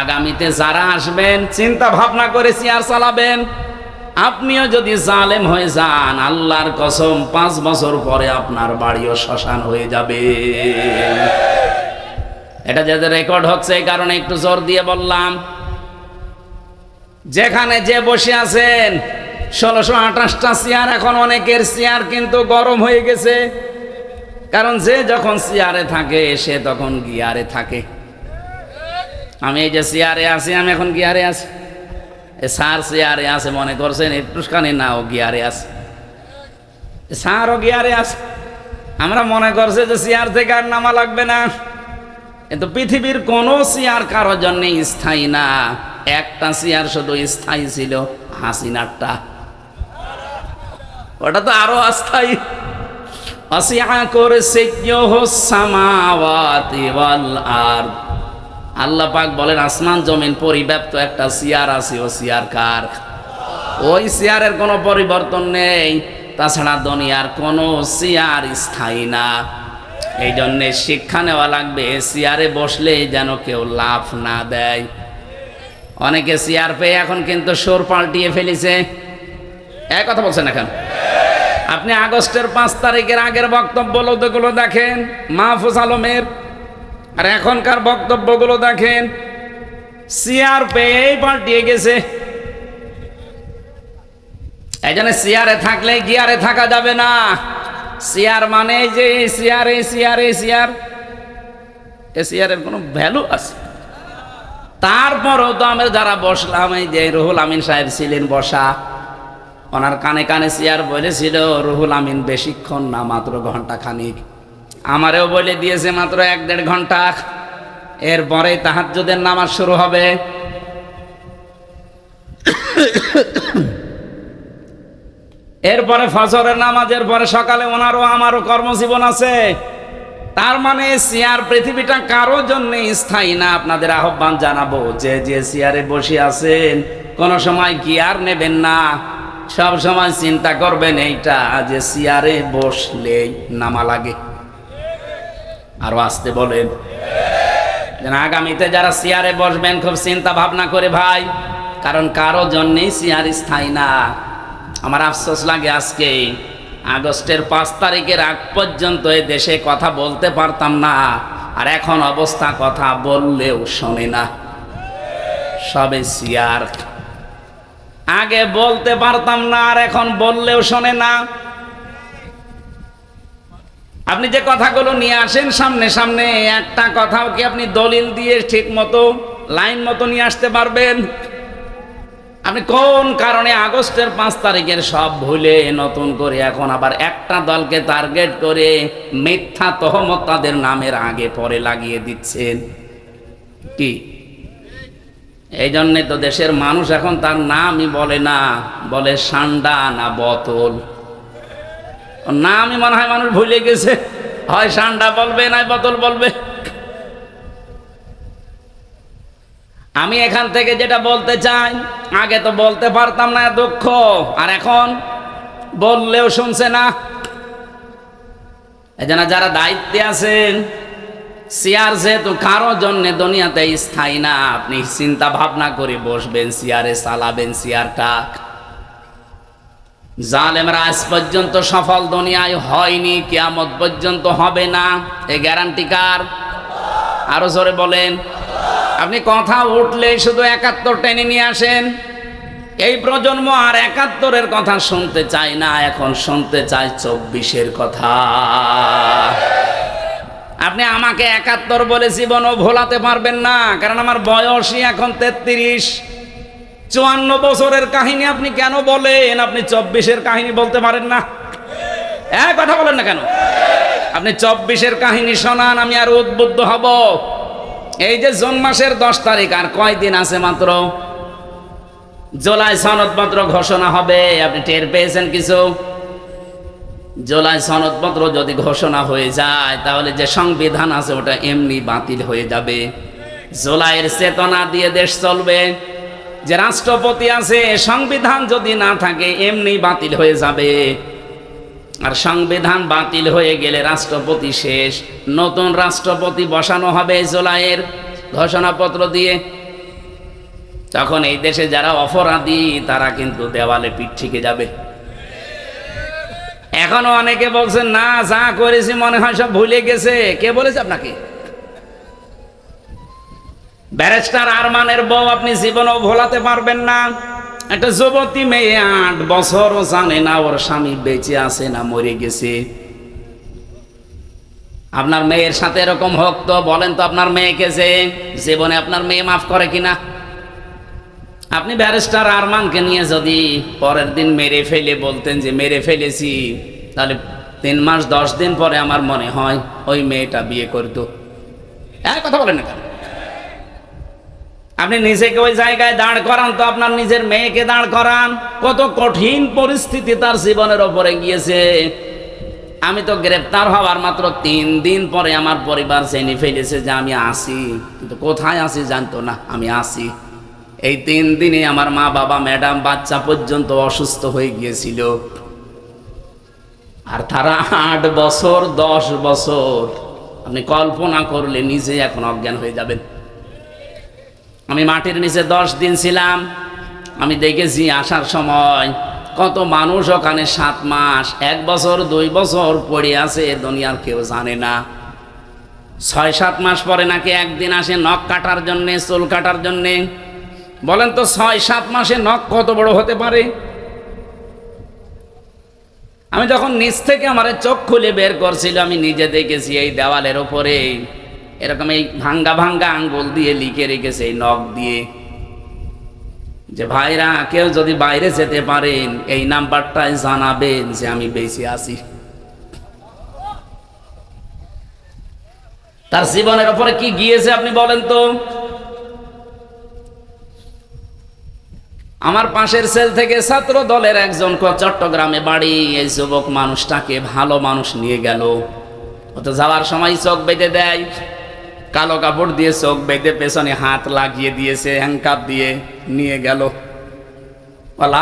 আগামীতে যারা আসবেন, চিন্তা ভাবনা করে চেয়ার চালাবেন। আপনিও যদি জালেম হয়ে যান, আল্লাহর কসম, পাঁচ বছর পরে আপনার বাড়িও শ্মশান হয়ে যাবে। এটা যাতে রেকর্ড হচ্ছে, এই কারণে একটু জোর দিয়ে বললাম। যেখানে যে বসে আছেন, ষোলোশো আঠাশটা চেয়ার, এখন অনেকের চেয়ার কিন্তু গরম হয়ে গেছে। কারণ যে যখন চেয়ারে থাকে, সে তখন গিয়ারে থাকে। আমি এই যে চেয়ারে আছি, আমি এখন গিয়ারে আছি। এ স্যার চেয়ারে আছে, মনে করছেন, একটুখানি না, ও গিয়ারে আছে। স্যারও গিয়ারে আছে। আমরা মনে করছে যে চেয়ার থেকে আর নামা লাগবে না। কিন্তু পৃথিবীর কোনো চেয়ার কারও জন্য স্থায়ী না। একটা চেয়ার শুধু স্থায়ী ছিল হাসিনারটা। ওটা তো আরও অস্থায়ী। অসিয়া করেছে সামাওয়াতি ওয়াল আরদ। আল্লাহ পাক বলেন, আসমান জমিন পরিব্যাপ্ত একটা চেয়ার আছে, ও চেয়ার কার? ওই চেয়ারের কোনো পরিবর্তন নেই। তাছাড়া দুনিয়ার কোনো চেয়ার স্থায়ী না। এই জন্যে শিক্ষা নেওয়া লাগবে চেয়ারে বসলে যেন কেউ লাভ না দেয়। অনেকে চেয়ার পেয়ে এখন কিন্তু সুর পাল্টিয়ে ফেলেছে। এক কথা বলছেন এখন আপনি আগস্টের পাঁচ তারিখের আগের বক্তব্য বক্তব্যগুলো দেখেন, মাহফুজ আলমের আর এখনকার বক্তব্যগুলো দেখেন চেয়ার পেয়েই পাল্টিয়ে গেছে। এই জন্য চেয়ারে থাকলে গিয়ারে থাকা যাবে না। চেয়ার মানে যে চেয়ার এই চেয়ার এই চেয়ার এ চেয়ারের কোনো ভ্যালু আছে? তারপরও তো আমরা যারা বসলাম, এই যে রুহুল আমিন সাহেব ছিলেন বসা, ওনার কানে কানে চেয়ার বলেছিল, রুহুল আমিন বেশিক্ষণ না, মাত্র ঘণ্টা খানিক আমারেও বলে দিয়েছে মাত্র এক দেড় ঘণ্টা। এরপরে তাহাজ্জুদের নামাজ শুরু হবে। এরপরে ফজরের নামাজের পরে সকালে ওনারও আমারও কর্মজীবন আছে। তার মানে চেয়ার পৃথিবীটা কারও জন্য স্থায়ী না, আপনাদের আহ্বান জানাব। যে যে চেয়ারে বসে আছেন, কোন সময় গিয়ার নেবেন না। সব সময় চিন্তা করবেন, এইটা যে চেয়ারে বসলে নামা লাগে। আরও আসতে বলেন। যেন আগামীতে যারা চেয়ারে বসবেন, খুব চিন্তা ভাবনা করে ভাই, কারণ কারও জন্যেই চেয়ার স্থায়ী না। আমার আফসোস লাগে আজকে, আগস্টের পাঁচ তারিখের আগ পর্যন্ত এ দেশে কথা বলতে পারতাম না, আর এখন অবস্থা কথা বললেও শোনে না। সবে চেয়ার আগে বলতে পারতাম না, আর এখন বললেও শোনে না। আপনি যে কথাগুলো নিয়ে আসেন সামনে সামনে, একটা কথাও কি আপনি দলিল দিয়ে ঠিক মতো লাইন মতো নিয়ে আসতে পারবেন? আপনি কোন কারণে আগস্টের পাঁচ তারিখের সব ভুলে নতুন করে এখন আবার একটা দলকে টার্গেট করে মিথ্যা তহমত তাদের নামের আগে পরে লাগিয়ে দিচ্ছেন? কি? এই জন্যে তো দেশের মানুষ এখন তার নামই বলে না, বলে সান্ডা না বোতল। নামই মনে হয় মানুষ ভুলে গেছে। হয় সান্ডা বলবে না বোতল বলবে। আমি এখান থেকে যেটা বলতে চাই, আগে তো বলতে পারতাম না দুঃখ। আর এখন বললেও শুনছে না। এই জন্য যারা দায়িত্বে আছেন চেয়ার যেহেতু কারও জন্য দুনিয়াতে স্থায়ী না, আপনি চিন্তা ভাবনা করে বসবেন চেয়ারে চালাবেন চেয়ারটা জালেমরা আজ পর্যন্ত সফল দুনিয়ায় হয়নি, কিয়ামত পর্যন্ত হবে না। এ গ্যারান্টি কার? আরও জোরে বলেন। আপনি কথা উঠলে শুধু একাত্তর টেনে নিয়ে আসেন। এই প্রজন্ম আর একাত্তরের কথা শুনতে চায় না, এখন শুনতে চায় চব্বিশের কথা। আপনি আমাকে একাত্তর বলে জীবনও ভোলাতে পারবেন না, কারণ আমার বয়সই এখন তেত্রিশ। চুয়ান্ন বছরের কাহিনী আপনি কেন বলেন? আপনি চব্বিশের কাহিনী বলতে পারেন না। হ্যাঁ কথা বলেন না কেন? আপনি চব্বিশের কাহিনী শোনান, আমি আর উদ্বুদ্ধ হব। এই যে জুন মাসের দশ তারিখ, আর কয়দিন আছে মাত্র? জুলাই সনদপত্র ঘোষণা হবে, আপনি টের পেয়েছেন কিছু? জুলাই সনদপত্র যদি ঘোষণা হয়ে যায়, তাহলে যে সংবিধান আছে, ওটা এমনি বাতিল হয়ে যাবে। জুলাইয়ের চেতনা দিয়ে দেশ চলবে। যে রাষ্ট্রপতি আছে, সংবিধান যদি না থাকে, এমনি বাতিল হয়ে যাবে। আর সংবিধান বাতিল হয়ে গেলে রাষ্ট্রপতি শেষ। নতুন রাষ্ট্রপতি বসানো হবে জুলাইয়ের ঘোষণাপত্র দিয়ে। তখন এই দেশে যারা অপরাধী, তারা কিন্তু দেওয়ালে পিঠ থেকে যাবে। এখনও অনেকে বলছেন, না, যা করেছি মনে হয় সব ভুলে গেছে। কে বলেছে আপনাকে? ব্যারিস্টার আরমানের বউ আপনি জীবনও ভোলাতে পারবেন না। একটা যুবতী মেয়ে আট বছরও জানে না ওর স্বামী বেঁচে আছে না মরে গেছে। আপনার মেয়ের সাথে এরকম হোক তো বলেন তো আপনার মেয়েকে যে জীবনে আপনার মেয়ে মাফ করে কিনা। আপনি ব্যারিস্টার আরমানকে নিয়ে যদি পরের দিন মেরে ফেলে বলতেন যে মেরে ফেলেছি, তাহলে তিন মাস দশ দিন পরে আমার মনে হয় ওই মেয়েটা বিয়ে করতো। এক কথা বলেন না আপনি নিজেকে ওই জায়গায় দাঁড় করান তো আপনার নিজের মেয়েকে দাঁড় করান। কত কঠিন পরিস্থিতি তার জীবনের ওপরে গিয়েছে। আমি তো গ্রেপ্তার হওয়ার মাত্র তিন দিন পরে আমার পরিবার জেনে ফেলেছে যে আমি আসি। কিন্তু কোথায় আসি জানতো না, আমি আসি। এই তিন দিনে আমার মা বাবা, ম্যাডাম, বাচ্চা পর্যন্ত অসুস্থ হয়ে গিয়েছিল। আর তারা আট বছর, দশ বছর। আপনি কল্পনা করলে নিজে এখন অজ্ঞান হয়ে যাবেন। আমি মাটির নিচে দশ দিন ছিলাম। আমি দেখেছি আসার সময় কত মানুষ ওখানে সাত মাস, এক বছর, দুই বছর পড়ে আছে দুনিয়ার কেউ জানে না। ছয়, সাত মাস পরে নাকি একদিন আসে নখ কাটার জন্যে, চুল কাটার জন্যে। বলেন তো ছয়, সাত মাসে নখ কত বড় হতে পারে? আমি যখন নিচ থেকে আমার চোখ খুলে বের করছিল, আমি নিজে দেখেছি এই দেওয়ালের ওপরে এরকম এই ভাঙ্গা ভাঙ্গা আঙ্গুল দিয়ে লিখে রেখেছে এই নখ দিয়ে। যে ভাইরা, কেউ যদি বাইরে যেতে পারেন, এই নাম্বারটায় জানাবেন যে আমি বেঁচে আছি। তার জীবনের ওপরে কি গিয়েছে আপনি বলেন তো? আমার পাশের সেল থেকে ছাত্র দলের একজন চট্টগ্রামে বাড়ি, এই যুবক মানুষটাকে ভালো মানুষ নিয়ে গেল। ও তো যাওয়ার সময় চোখ বেঁধে দেয়। কালো কাপড় দিয়ে চোখ বেঁধে পেছনে হাত লাগিয়ে দিয়েছে হ্যাংকাপ দিয়ে নিয়ে গেল।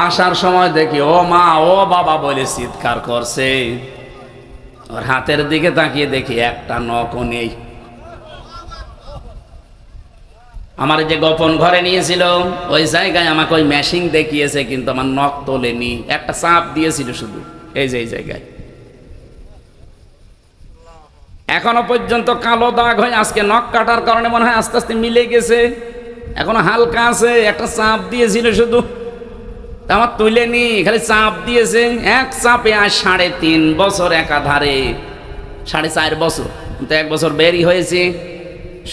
আসার সময় দেখি, ও মা, ও বাবা, বলে চিৎকার করছে। ওর হাতের দিকে তাকিয়ে দেখি একটা নখও নেই। আমার যে গোপন ঘরে নিয়েছিল, ওই জায়গায় আমাকে ওই মেশিন দেখিয়েছে, কিন্তু আমার নখ তোলেনি। একটা চাপ দিয়েছিল শুধু, এই যে, এই জায়গায়। এখনও পর্যন্ত কালো দাগ হয়, আজকে নখ কাটার কারণে মনে হয় আস্তে আস্তে মিলে গেছে। এখনও হালকা আছে, একটা চাপ দিয়েছিল শুধু। তা আমার তুলেনি খালি চাপ দিয়েছে। এক চাপে আজ সাড়ে তিন বছর একাধারে। সাড়ে চার বছর, কিন্তু এক বছর বেরি হয়েছে।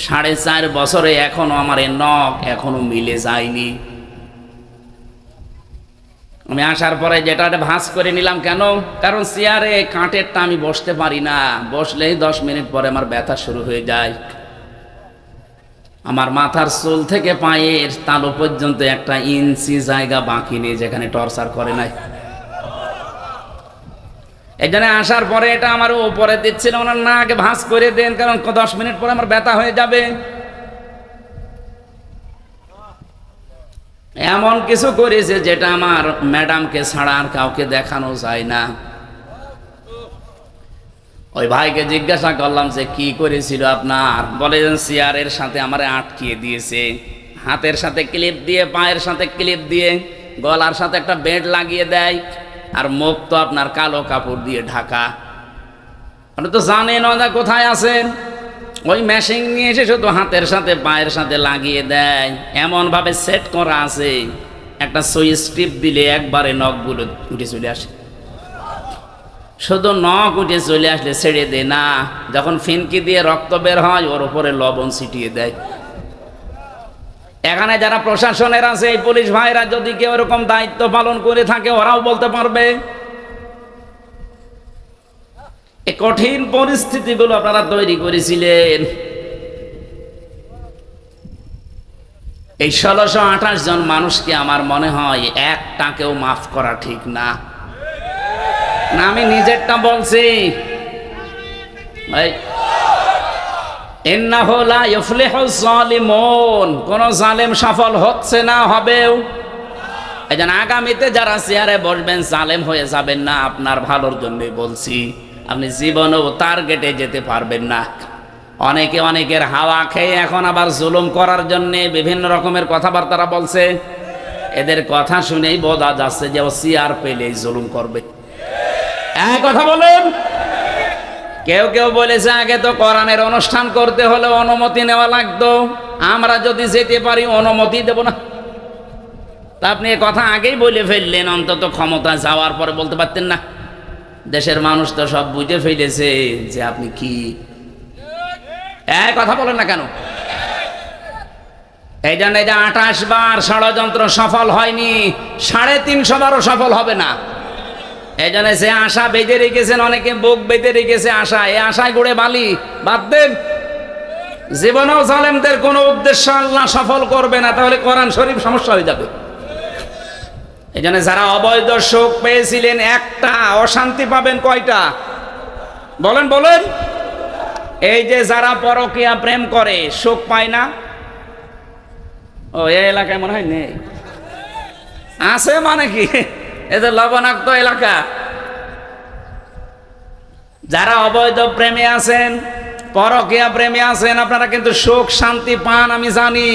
সাড়ে চার বছরে এখনও আমার এ নখ এখনও মিলে যায়নি। আমি আসার পরে যেটা ভাঁজ করে নিলাম কেন? কারণ চেয়ারে কাঁটেরটা আমি বসতে পারি না। বসলেই দশ মিনিট পরে আমার ব্যথা শুরু হয়ে যায়। আমার মাথার চুল থেকে পায়ের তালু পর্যন্ত একটা ইঞ্চি জায়গা বাকি নেই, যেখানে টর্চার করে নাই। জন্য আসার পরে এটা আমার উপরে দিচ্ছিল ওনার না, আগে ভাঁজ করে দেন, কারণ দশ মিনিট পরে আমার ব্যথা হয়ে যাবে। এমন কিছু করেছে যেটা আমার ম্যাডামকে ছাড়া আর কাউকে দেখানো যায় না। ওই ভাইকে জিজ্ঞাসা করলাম যে, কি করেছিল আপনার? বলে যে চেয়ারের সাথে আমারে আটকিয়ে দিয়েছে। হাতের সাথে ক্লিপ দিয়ে, পায়ের সাথে ক্লিপ দিয়ে, গলার সাথে একটা বেড লাগিয়ে দেয় আর মুখ তো আপনার কালো কাপড় দিয়ে ঢাকা। আপনি তো জানেন কোথায় আছেন? ওই মেশিন নিয়ে এসে শুধু হাতের সাথে, পায়ের সাথে লাগিয়ে দেয়। এমনভাবে সেট করা আছে। একটা সুইচ টিপ দিলে একবারে নখগুলো উঠে চলে আসে। শুধু নখ উঠে চলে আসলে ছেড়ে দেয় না, যখন ফিনকি দিয়ে রক্ত বের হয়, ওর উপরে লবণ ছিটিয়ে দেয়। এখানে যারা প্রশাসনের আছে, এই পুলিশ ভাইরা যদি কেউ এরকম দায়িত্ব পালন করে থাকে, ওরাও বলতে পারবে এই কঠিন পরিস্থিতিগুলো আপনারা তৈরি করেছিলেন। এই ষোলোশো আঠাশ জন মানুষকে আমার মনে হয় একটাকেও মাফ করা ঠিক না। আমি নিজেরটা বলছি। কোন জালেম সফল হচ্ছে না, হবেও। আগামীতে যারা চেয়ারে বসবেন, জালেম হয়ে যাবেন না, আপনার ভালোর জন্যই বলছি। আপনি জীবনেও টার্গেটে যেতে পারবেন না। অনেকে অনেকের হাওয়া খেয়ে এখন আবার জুলুম করার জন্য বিভিন্ন রকমের কথাবার্তারা বলছে। এদের কথা শুনেই বোঝা যাচ্ছে যে ও সিয়ার পেলেই জুলুম করবে। হ্যাঁ কথা বলেন। কেউ কেউ বলেছে, আগে তো কোরআনের অনুষ্ঠান করতে হলে অনুমতি নেওয়া লাগতো। আমরা যদি যেতে পারি, অনুমতি দেব না। তা আপনি কথা আগেই বলে ফেললেন, অন্তত ক্ষমতা যাওয়ার পরে বলতে পারতেন না। দেশের মানুষ তো সব বুঝে ফেলেছে যে আপনি কি। কথা বলেন না কেন? এই জন্য যে আঠাশ বার ষড়যন্ত্র সফল হয়নি, সাড়ে তিনশো বারও সফল হবে না। এই জন্য সে আশা বেঁধে রেখেছেন, অনেকে বুক বেঁধে রেখেছে আশা। এই আশায় গড়ে বালি, বাদ দেন। জীবনেও জালেমদের কোনো উদ্দেশ্য আল্লাহ সফল করবে না, তাহলে কোরআন শরীফ সমস্যা হয়ে যাবে। এই জন্য যারা অবৈধ শোক পেয়েছিলেন, একটা অশান্তি পাবেন কয়টা? বলেন বলেন। এই যে যারা পরকিয়া প্রেম করে শোক পায় না? ও এই এলাকায় মনে হয় নেই। আছে মানে কি? এদের লবণাক্ত এলাকা। যারা অবৈধ প্রেমে আছেন, পরকিয়া প্রেমে আছেন, আপনারা কিন্তু সুখ, শান্তি পান, আমি জানি।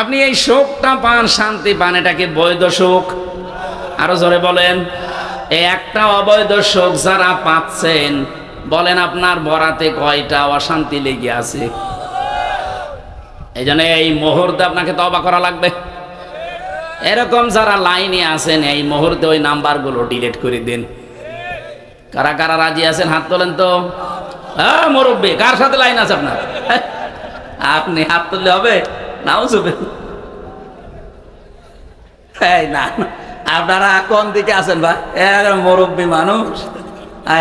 আপনি এই সুখটা পান, শান্তি পান এটাকে বৈধ সুখ আরও জোরে বলেন এই একটা অবৈধ শোক যারা পাচ্ছেন, বলেন আপনার বরাতে কয়টা অশান্তি লেগে আছে? এই জন্য এই মুহূর্তে আপনাকে তবা করা লাগবে। এরকম যারা লাইনে আছেন, এই মুহূর্তে ওই নাম্বারগুলো ডিলিট করে দিন। কারা কারা রাজি আছেন, হাত তোলেন তো। হ্যাঁ মুরব্বী, কার সাথে লাইন আছে আপনার? আপনি হাত তুললে হবে? নাও চুপে এই না। আপনারা কোন দিকে আছেন ভাই? এর মুরব্বী মানুষ।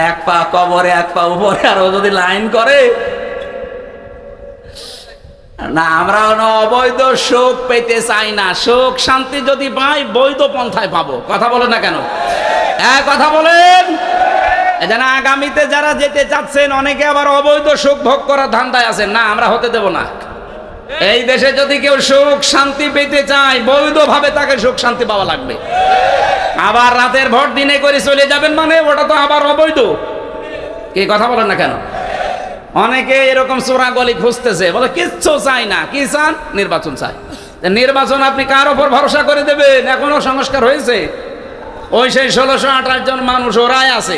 এক পা কবরে, এক পা উপরে, আর যদি লাইন করে। না আমরা অবৈধ সুখ পেতে চাই না। সুখ, শান্তি যদি পাই, বৈধ পন্থায় পাবো। কথা বলেন না কেন? হ্যাঁ কথা বলেন। যেন আগামীতে যারা যেতে চাচ্ছেন, অনেকে আবার অবৈধ সুখ ভোগ করার ধান্দায় আছেন। না, আমরা হতে দেব না। এই দেশে যদি কেউ সুখ শান্তি পেতে চায়, বৈধভাবে তাকে সুখ শান্তি পাওয়া লাগবে। আবার রাতের ভোট দিনে করে চলে যাবেন মানে ওটা তো আবার অবৈধ। কি কথা বলেন না কেন? অনেকে এরকম চোরা গলি খুঁজতেছে, বলে কিচ্ছু চাই না। কি চান? নির্বাচন চাই নির্বাচন আপনি কার ওপর ভরসা করে দেবেন? এখনও সংস্কার হয়েছে। ওই সেই ষোলোশো আঠাশ জন মানুষ, ওরাই আছে।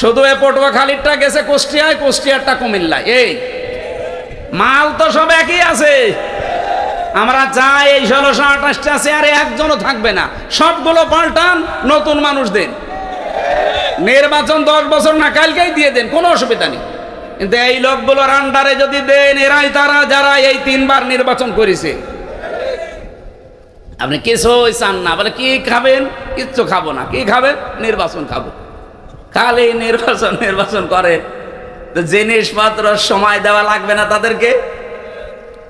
শুধু এ পটুয়াখালীরটা গেছে কুষ্টিয়ায়, কুষ্টিয়ারটা কুমিল্লায়। এই মাল তো সব একই আছে। আমরা চাই এই ষোলোশো আঠাশটা চেয়ারে একজনও থাকবে না। সবগুলো পাল্টান নতুন মানুষ দেন নির্বাচন দশ বছর না, কালকেই দিয়ে দেন, কোনো অসুবিধা নেই। কিন্তু এই লোকগুলোর আন্ডারে যদি দেন, এরাই তারা, যারা এই তিনবার নির্বাচন করেছে। আপনি কিছুই চান না, বলে কি খাবেন? কিচ্ছু খাব না, কি খাবেন? নির্বাচন খাব। খালি নির্বাচন নির্বাচন করে। জিনিসপত্র সময় দেওয়া লাগবে না তাদেরকে,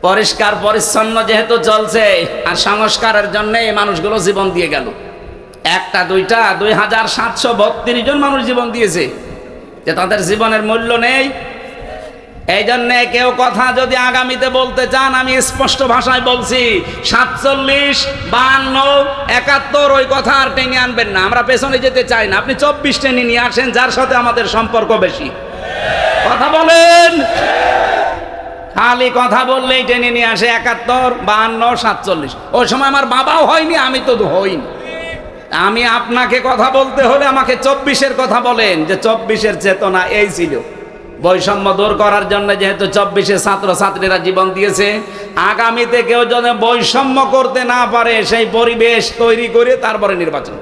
পরিষ্কার পরিচ্ছন্ন যেহেতু চলছে, আর সংস্কারের জন্য এই মানুষগুলো জীবন দিয়ে গেল। একটা, দুইটা, দুই হাজার সাতশো বত্রিশ জন মানুষ জীবন দিয়েছে, যে তাদের জীবনের মূল্য নেই। এই জন্যে কেউ কথা যদি আগামীতে বলতে চান, আমি স্পষ্ট ভাষায় বলছি, সাতচল্লিশ বান্ন একাত্তর ওই কথা আর টেনে আনবেন না। আমরা পেছনে যেতে চাই না। আপনি চব্বিশ টেনে নিয়ে আসেন, যার সাথে আমাদের সম্পর্ক বেশি। কথা বলেন। খালি কথা বললেই টেনে নিয়ে আসে একাত্তর, বাহান্ন, সাতচল্লিশ। ওই সময় আমার বাবাও হয়নি, আমি তো হইনি। আমি আপনাকে কথা বলতে হলে আমাকে চব্বিশের কথা বলেন যে চব্বিশের চেতনা এই ছিল। বৈষম্য দূর করার জন্য যেহেতু চব্বিশে ছাত্র ছাত্রীরা জীবন দিয়েছে, আগামীতে কেউ যেন বৈষম্য করতে না পারে, সেই পরিবেশ তৈরি করে তারপরে নির্বাচন।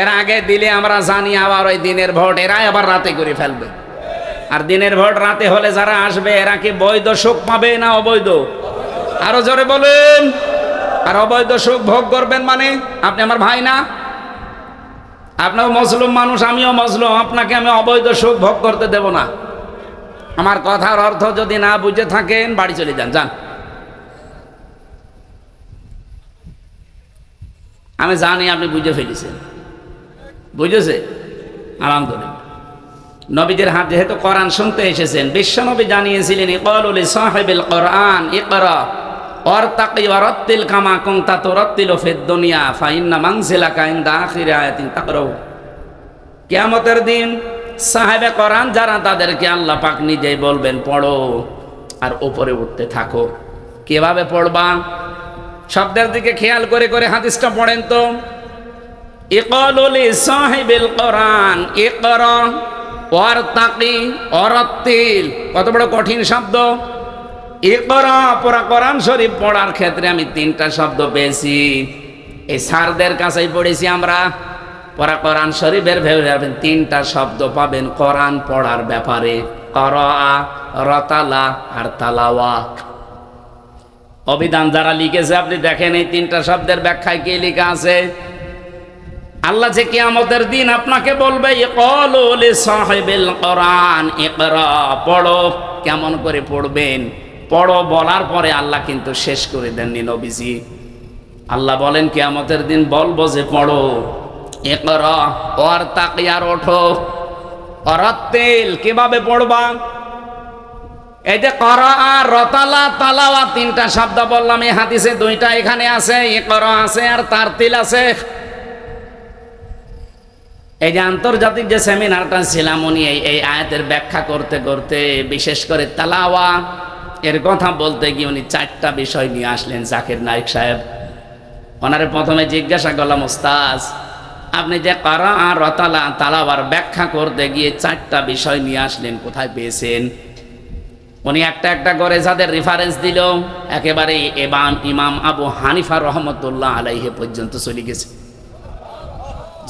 এর আগে দিলে আমরা জানি আবার ওই দিনের ভোট, এরাই আবার রাতে করে ফেলবে। আর দিনের ভোট রাতে হলে যারা আসবে, এরা কি বৈধ সুখ পাবে না অবৈধ? আরও জোরে বলেন। আর অবৈধ সুখ ভোগ করবেন মানে? আপনি আমার ভাই না? আপনাও মজলুম মানুষ, আমিও মজলুম। আপনাকে আমি অবৈধ সুখ ভোগ করতে দেব না। আমার কথার অর্থ যদি না বুঝে থাকেন, বাড়ি চলে যান যান। আমি জানি আপনি বুঝে ফেলেছেন। বুঝেছে? আলহামদুলিল্লাহ। নবীদের হাত যেহেতু কোরআন শুনতে এসেছেন, বিশ্বনবী জানিয়েছিলেন ইকলুল সাহেবিল কোরআন ইকরা, অর্তাকি অরত্তিল কামা কুংতা তোরত্তিল ফেদ দুনিয়া, ফাইন্না মাংসিলা কাইন্দা আখিরে আয়াতিন তাকরাউ। কিয়ামতের দিন সাহেবে করান যারা, তাদেরকে আল্লাহ পাক নিজেই বলবেন, পড়ো আর ওপরে উঠতে থাকো। কীভাবে পড়বা? শব্দের দিকে খেয়াল করে করে হাদিসটা পড়েন তো। ইকলুলি সাহিবিল কোরআন ইকরা ওয়ারতাকি অরত্তিল কত বড় কঠিন শব্দ। ইকরা পড়া কোরআন শরীফ পড়ার ক্ষেত্রে আমি তিনটা শব্দ পেয়েছি। এই স্যারদের কাছেই পড়েছি আমরা। পড়া কোরআন শরীফের ভেবে যাবেন তিনটা শব্দ পাবেন কোরআন পড়ার ব্যাপারে। করা, রতালা আর তালাওয়া অভিধান যারা লিখেছে, আপনি দেখেন এই তিনটা শব্দের ব্যাখ্যায় কি লেখা আছে? আল্লাহ যে কিয়ামতের দিন আপনাকে বলবে পড়ো, কেমন করে পড়বেন? পড়ো, বলার পরে আল্লাহ কিন্তু শেষ করে দেননি নবীজি। আল্লাহ বলেন, কিয়ামতের দিন বলব যে পড়ো, ইকরা ওর তাকিয়ার ওঠো। অরাত্তেল কীভাবে পড়বা? এই যে করা আর রতালা তালাওয়া তিনটা শব্দ বললাম এই হাদিসে দুইটা এখানে আছে এ করা আছে আর তার তিল আছে। এই যে আন্তর্জাতিক যে সেমিনারটা ছিলাম উনি এই আয়াতের ব্যাখ্যা করতে করতে, বিশেষ করে তালাওয়া, এর কথা বলতে গিয়ে উনি চারটা বিষয় নিয়ে আসলেন জাকির নাইক সাহেব। ওনারে প্রথমে জিজ্ঞাসা করলাম ওস্তাজ আপনি যে কারা আর রতালা তালাওয়ার ব্যাখ্যা করতে গিয়ে চারটা বিষয় নিয়ে আসলেন, কোথায় পেয়েছেন? উনি একটা একটা করে যাদের রেফারেন্স দিল, একেবারে এবাম ইমাম আবু হানিফা রহমতুল্লাহ আলাইহে পর্যন্ত চলে গেছে।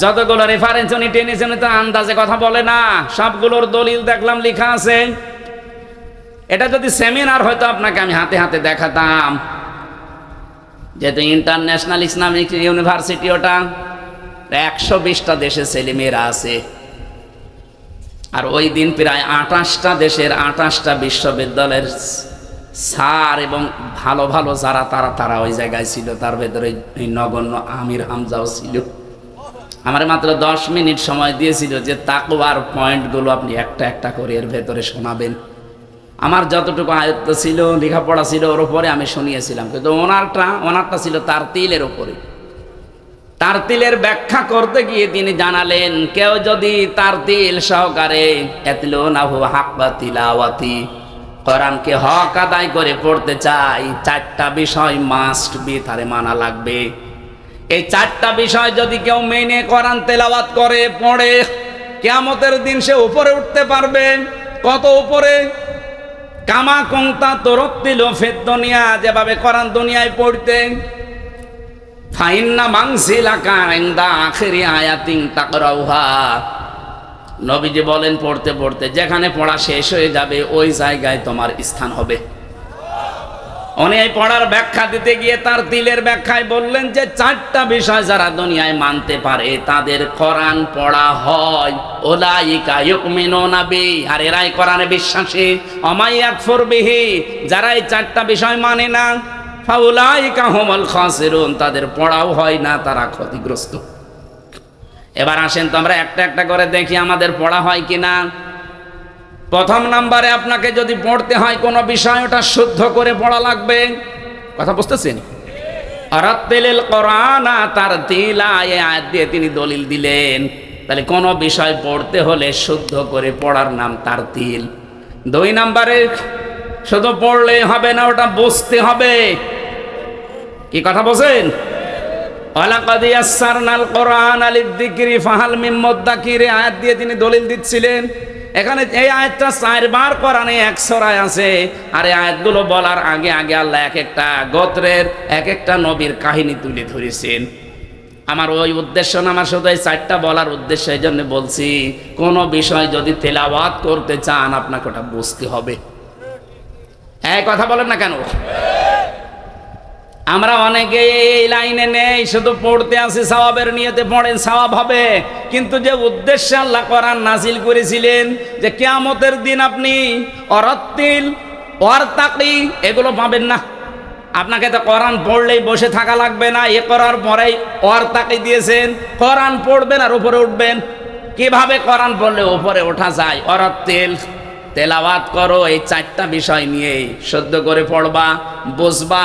যতগুলো রেফারেন্স উনি টেনেছেন তো আন্দাজে কথা বলে না, সবগুলোর দলিল দেখলাম, লেখা আছে। এটা যদি সেমিনার হয়তো আপনাকে আমি হাতে হাতে দেখাতাম। যেহেতু ইন্টারন্যাশনাল ইসলামিক ইউনিভার্সিটি ওটা, একশো বিশটা দেশের ছেলেমেয়েরা আছে। আর ওই দিন প্রায় আঠাশটা দেশের আঠাশটা বিশ্ববিদ্যালয়ের স্যার এবং ভালো ভালো যারা, তারা তারা ওই জায়গায় ছিল। তার ভেতরে নগণ্য আমির হামজাও ছিল। আমার মাত্র দশ মিনিট সময় দিয়েছিল যে তাকুয়ার পয়েন্টগুলো আপনি একটা একটা করে এর ভেতরে শোনাবেন। আমার যতটুকু আয়ত্ত ছিল, লেখাপড়া ছিল, ওর উপরে আমি শুনিয়েছিলাম। কিন্তু ওনারটা ওনারটা ছিল তার তিলের ওপরে তার তিলের ব্যাখ্যা করতে গিয়ে তিনি জানালেন, কেউ যদি তার তিল সহকারে এতলো না হাক্কা তিলাওয়াতি, কোরআনকে হক আদায় করে পড়তে চাই চারটা বিষয় মাস্ট বি তারে মানা লাগবে। এই চারটা বিষয় যদি কেউ মেনে করান তেলাওয়াত করে, পড়ে, কেয়ামতের দিন সে উপরে উঠতে পারবে। কত উপরে? কামা কংতা তরত্তিল ফেদ দুনিয়া, যেভাবে করান দুনিয়ায় পড়তে। ফাইন্না মাংসিলাকা ইনদা আখিরি আয়াতিন তাকরাউহা। নবীজি বলেন, পড়তে পড়তে যেখানে পড়া শেষ হয়ে যাবে, ওই জায়গায় তোমার স্থান হবে। উনি পড়ার ব্যাখ্যা দিতে গিয়ে তার দিলের ব্যাখ্যায় বললেন যে চারটা বিষয় যারা দুনিয়ায় মানতে পারে, তাদের কোরআন পড়া হয়। ওলাইকা ইউকমিনুনা বি আর এরাই কোরআনে বিশ্বাসী। অমাই আকফর বিহি, যারা এই চারটা বিষয় মানে না, ফাউলাইকা হুমুল খাসিরুন, তাদের পড়াও হয় না, তারা ক্ষতিগ্রস্ত। এবার আসেন তো আমরা একটা একটা করে দেখি আমাদের পড়া হয় কিনা। প্রথম নাম্বারে আপনাকে যদি পড়তে হয় কোনো বিষয়, ওটা শুদ্ধ করে পড়া লাগবে। কথা বুঝতেছেন? আরাত্তেলেল কোরআনা তার তিলা দিয়ে তিনি দলিল দিলেন। তাহলে কোনো বিষয় পড়তে হলে শুদ্ধ করে পড়ার নাম তার তিল দুই নাম্বারে শুধু পড়লে হবে না, ওটা বুঝতে হবে। কি কথা বলছেন? ওয়ালাকাদ ইয়াসসারনাল কোরআন লিযিকরি ফাহাল মিন মুদ্দাকির, আয়াত দিয়ে তিনি দলিল দিচ্ছিলেন। এখানে এই আয়াতটা চারবার কোরআনে এক সরায় আছে। আর এই আয়াতগুলো বলার আগে আগে আল্লাহ এক একটা গোত্রের এক একটা নবীর কাহিনী তুলে ধরেছেন। আমার ওই উদ্দেশ্য না, আমার শুধু এই চারটা বলার উদ্দেশ্য এই জন্য বলছি, কোনো বিষয় যদি তেলাওয়াত করতে চান, আপনাকে ওটা বুঝতে হবে। এই কথা বলেন না কেন? আমরা অনেকে এই লাইনে নেই, শুধু পড়তে আসি সওয়াবের নিয়তে পড়েন, সওয়াব হবে। কিন্তু যে উদ্দেশ্যে আল্লাহ কোরআন নাজিল করেছিলেন, যে কেয়ামতের দিন আপনি অরত্তিল অর্তাকি এগুলো পাবেন না। আপনাকে তো কোরআন পড়লেই বসে থাকা লাগবে না। এ করার পরেই অর্তাকি দিয়েছেন, কোরআন পড়বেন আর উপরে উঠবেন। কীভাবে কোরআন পড়লে উপরে ওঠা যায়? অরত্তিল, তেলাওয়াত করো, এই চারটা বিষয় নিয়ে সদ্য করে পড়বা, বুঝবা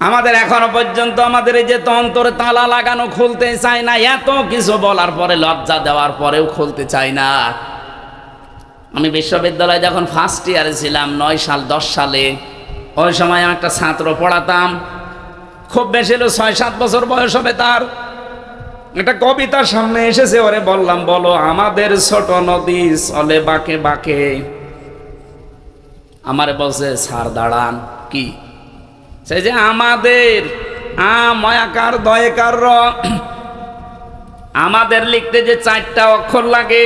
আমাদের এখনও পর্যন্ত আমাদের এই যে তন্তরে তালা লাগানো খুলতে চায় না, এত কিছু বলার পরে, লজ্জা দেওয়ার পরেও খুলতে চায় না। আমি বিশ্ববিদ্যালয়ে যখন ফার্স্ট ইয়ারে ছিলাম, নয় সাল, দশ সালে, ওই সময় আমি একটা ছাত্র পড়াতাম। খুব বেশি হলো ছয় সাত বছর বয়স হবে তার। একটা কবিতার সামনে এসেছে, ওরে বললাম, বলো, আমাদের ছোট নদী চলে বাঁকে বাঁকে। আমারে বলছে সার দাঁড়ান। কি? সে যে আমাদের আ ময়াকার দয়কার র, আমাদের লিখতে যে চারটা অক্ষর লাগে,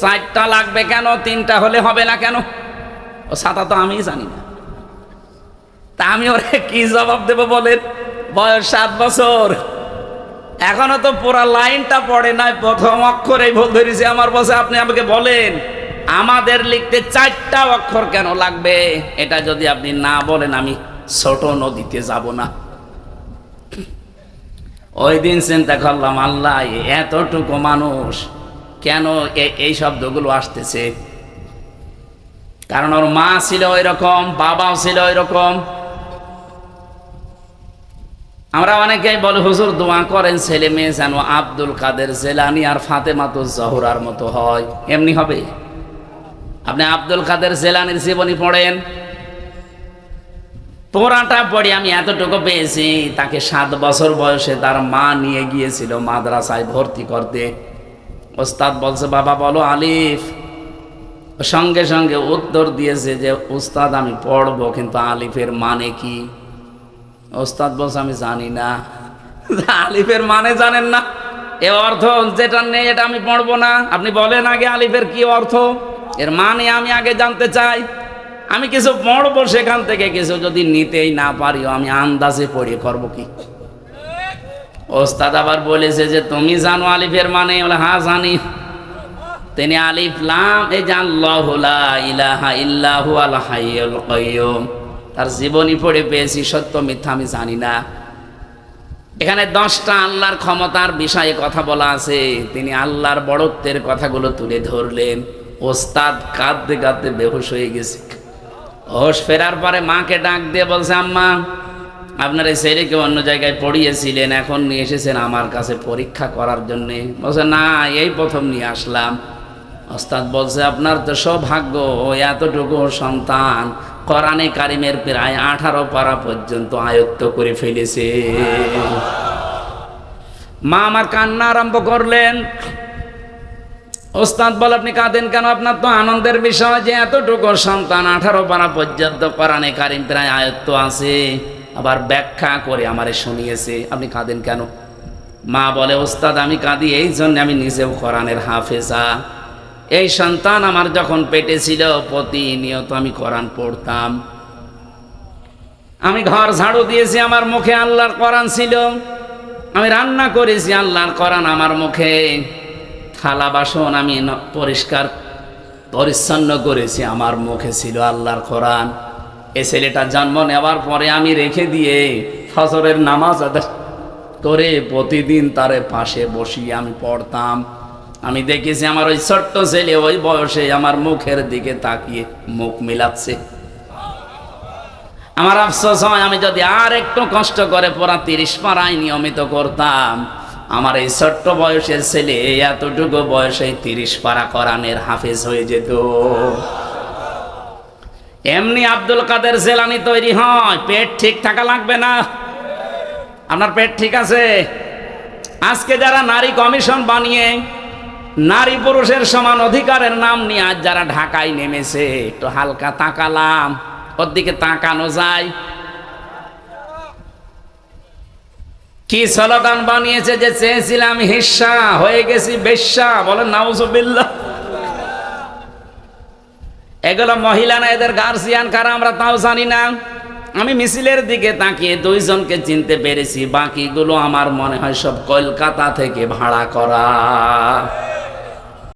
চারটা লাগবে কেন, তিনটা হলে হবে না কেন? ও সাতা তো আমি জানি না। তা আমি ওরে কি জবাব দেব বলেন? বয়স সাত বছর। এখনও তো পুরা লাইনটা পড়ে নাই, প্রথম অক্ষরেই ভুল ধরেছি আমার বসে, আপনি আমাকে বলেন, আমাদের লিখতে চারটা অক্ষর কেন লাগবে? এটা যদি আপনি না বলেন আমি ছোট নদীতে যাব না। ওই দিন চিন্তা করলাম, আল্লাহ এতটুকু মানুষ, কেন এই শব্দগুলো আসতেছে? কারণ ওর মা ছিল ওই রকম বাবাও ছিল ওই রকম আমরা অনেকেই বলে, হুজুর, দোয়া করেন, ছেলে মেয়ে যেন আব্দুল কাদের জেলানি আর ফাতেমাতুজ জহরার মতো হয়। এমনি হবে। আপনি আব্দুল কাদের জেলানির জীবনী পড়েন পোড়াটা পড়ে আমি এতটুকু পেয়েছি। তাকে সাত বছর বয়সে তার মা নিয়ে গিয়েছিল মাদ্রাসায় ভর্তি করতে। ওস্তাদ বলছে, বাবা, বলো আলিফ। সঙ্গে সঙ্গে উত্তর দিয়েছে যে উস্তাদ আমি পড়ব, কিন্তু আলিফের মানে কি? ওস্তাদ বলছে, আমি জানি না। আলিফের মানে জানেন না। এ অর্থ যেটা নেই, এটা আমি পড়ব না। আপনি বলেন আগে আলিফের কি অর্থ? এর মানে আমি আগে জানতে চাই। আমি কিছু পড়ব সেখান থেকে, কিছু যদি নিতেই না পারিও, আমি আন্দাজে পড়ে করব কি? ওস্তাদ আবার বলেছে যে, তুমি জানো আলিফের মানে? হ্যাঁ জানি। তিনি আলিফ, লাম, এই যে ইলাহা ইল্লাহু আল হাইয়ুল কাইয়ুম। তার জীবনী পড়ে পেয়েছি, সত্য মিথ্যা আমি জানি না। এখানে দশটা আল্লাহর ক্ষমতার বিষয়ে কথা বলা আছে। তিনি আল্লাহর বড়ত্বের কথাগুলো তুলে ধরলেন। ওস্তাদ কাঁদতে কাঁদতে বেহুশ হয়ে গেছে। হোশ ফেরার পরে মাকে ডাক দিয়ে বলছে, আম্মা, আপনার এই ছেলেকে অন্য জায়গায় পড়িয়েছিলেন, এখন নিয়ে এসেছেন আমার কাছে পরীক্ষা করার জন্যে। বলছে, না, এই প্রথম নিয়ে আসলাম। ওস্তাদ বলছে, আপনার তো সৌভাগ্য এতটুকু সন্তান কোরআনে কারিমের প্রায় আঠারো পারা পর্যন্ত আয়ত্ত করে ফেলেছে। মা আমার কান্না আরম্ভ করলেন। ওস্তাদ বল, আপনি কাঁদেন কেন? আপনার তো আনন্দের বিষয় যে এতটুকু সন্তান আঠারো পারা পর্যন্ত কোরআনে কারিম প্রায় আয়ত্ত আছে। আবার ব্যাখ্যা করে আমারে শুনিয়েছে। আপনি কাঁদেন কেন? মা বলে, ওস্তাদ, আমি কাঁদি, এই জন্য আমি নিজেও কোরআনের হাফেজা। এই সন্তান আমার যখন পেটে ছিল, প্রতিনিয়ত আমি কোরআন পড়তাম। আমি ঘর ঝাড়ু দিয়েছি, আমার মুখে আল্লাহর কোরআন ছিল। আমি রান্না করেছি, আল্লাহর কোরআন আমার মুখে। থালা বাসন আমি পরিষ্কার, পরিচ্ছন্ন করেছি। আমার মুখে ছিল আল্লাহর কোরআন। এ ছেলেটা জন্ম নেওয়ার পরে আমি রেখে দিয়ে ফজরের নামাজ করে প্রতিদিন তারে পাশে বসিয়ে আমি পড়তাম। আমি দেখেছি আমার ওই ছোট্ট ছেলে ওই বয়সে আমার মুখের দিকে তাকিয়ে মুখ মিলাচ্ছে। আমার আফসোস হয়, আমি যদি আর একটু কষ্ট করে পড়া তিরিশ পাড়ায় নিয়মিত করতাম। আমার এই ছোট্ট বয়সের ছেলে এতটুকু বয়সে তিরিশ পারা করানের হাফেজ হয়ে যেত। এমনি আব্দুল কাদের জেলানি তৈরি হয়, পেট ঠিক থাকা লাগবে না। আপনার পেট ঠিক আছে? আজকে যারা নারী কমিশন বানিয়ে নারী পুরুষের সমান অধিকারের নাম নিয়ে আজ যারা ঢাকায় নেমেছে, একটু হালকা তাকালাম, ওর দিকে তাকানো যায়। কি স্লোগান বানিয়েছে যে চেয়েছিলাম হিসা হয়ে গেছি বেশ্যা, বলেন নাউজুবিল্লা এগুলো মহিলা না, এদের গার্জিয়ান কারা আমরা তাও জানি না। আমি মিছিলের দিকে তাকিয়ে দুইজনকে চিনতে পেরেছি, বাকিগুলো আমার মনে হয় সব কলকাতা থেকে ভাড়া করা।